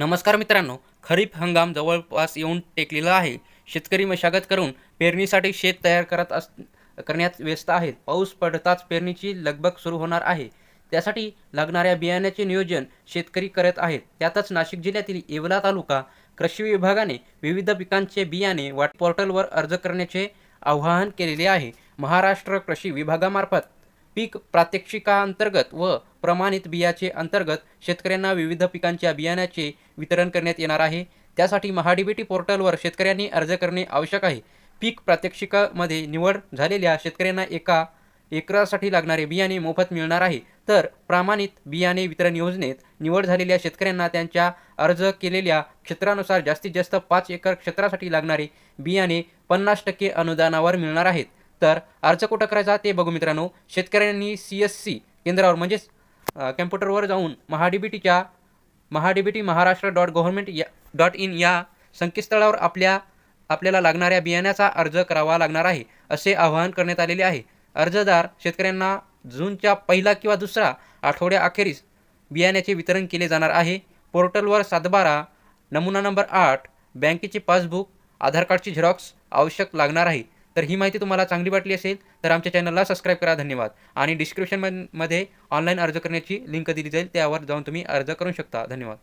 नमस्कार मित्रांनो खरीप हंगाम जवळपास येऊन टेकलेला आहे. शेतकरी मशागत करून पेरणीसाठी शेत तयार करत अस करण्यात व्यस्त आहेत. पाऊस पडताच पेरणीची लगबग सुरू होणार आहे. त्यासाठी लागणाऱ्या बियाण्याचे नियोजन शेतकरी करत आहेत. त्यातच नाशिक जिल्ह्यातील येवला तालुका कृषी विभागाने विविध पिकांचे बियाणे वाट पोर्टलवर अर्ज करण्याचे आवाहन केलेले आहे. महाराष्ट्र कृषी विभागामार्फत पीक प्रात्यक्षिकांतर्गत व प्रमाणित बियाचे अंतर्गत शेतकऱ्यांना विविध पिकांच्या बियाण्याचे वितरण करण्यात येणार आहे. त्यासाठी महाडीबीटी पोर्टलवर शेतकऱ्यांनी अर्ज करणे आवश्यक आहे. पीक प्रात्यक्षिकामध्ये निवड झालेल्या शेतकऱ्यांना एका एकरासाठी लागणारे बियाणे मोफत मिळणार आहे. तर प्रमाणित बियाणे वितरण योजनेत निवड झालेल्या शेतकऱ्यांना त्यांच्या अर्ज केलेल्या क्षेत्रानुसार जास्तीत जास्त पाच एकर क्षेत्रासाठी लागणारे बियाणे पन्नास टक्के अनुदानावर मिळणार आहेत. तर अर्ज कुठं करायचा ते बघू मित्रांनो. शेतकऱ्यांनी सी एस सी केंद्रावर म्हणजेच कॅम्प्युटरवर जाऊन महाडीबीटीच्या महाडीबीटी महाराष्ट्र डॉट गव्हर्मेंट या डॉट इन या संकेतस्थळावर आपल्या आपल्याला लागणाऱ्या बियाण्याचा अर्ज करावा लागणार आहे असे आवाहन करण्यात आलेले आहे. अर्जदार शेतकऱ्यांना जूनच्या पहिला किंवा दुसरा आठवड्याअखेरीस बियाण्याचे वितरण केले जाणार आहे. पोर्टलवर सातबारा नमुना नंबर आठ बँकेचे पासबुक आधार कार्डची झेरॉक्स आवश्यक लागणार आहे. तर ही माहिती तुम्हाला चांगली वाटली असेल तर आमच्या चॅनलला सबस्क्राईब करा धन्यवाद. आणि डिस्क्रिप्शनमध्ये ऑनलाईन अर्ज करण्याची लिंक दिली जाईल त्यावर जाऊन तुम्ही अर्ज करू शकता. धन्यवाद.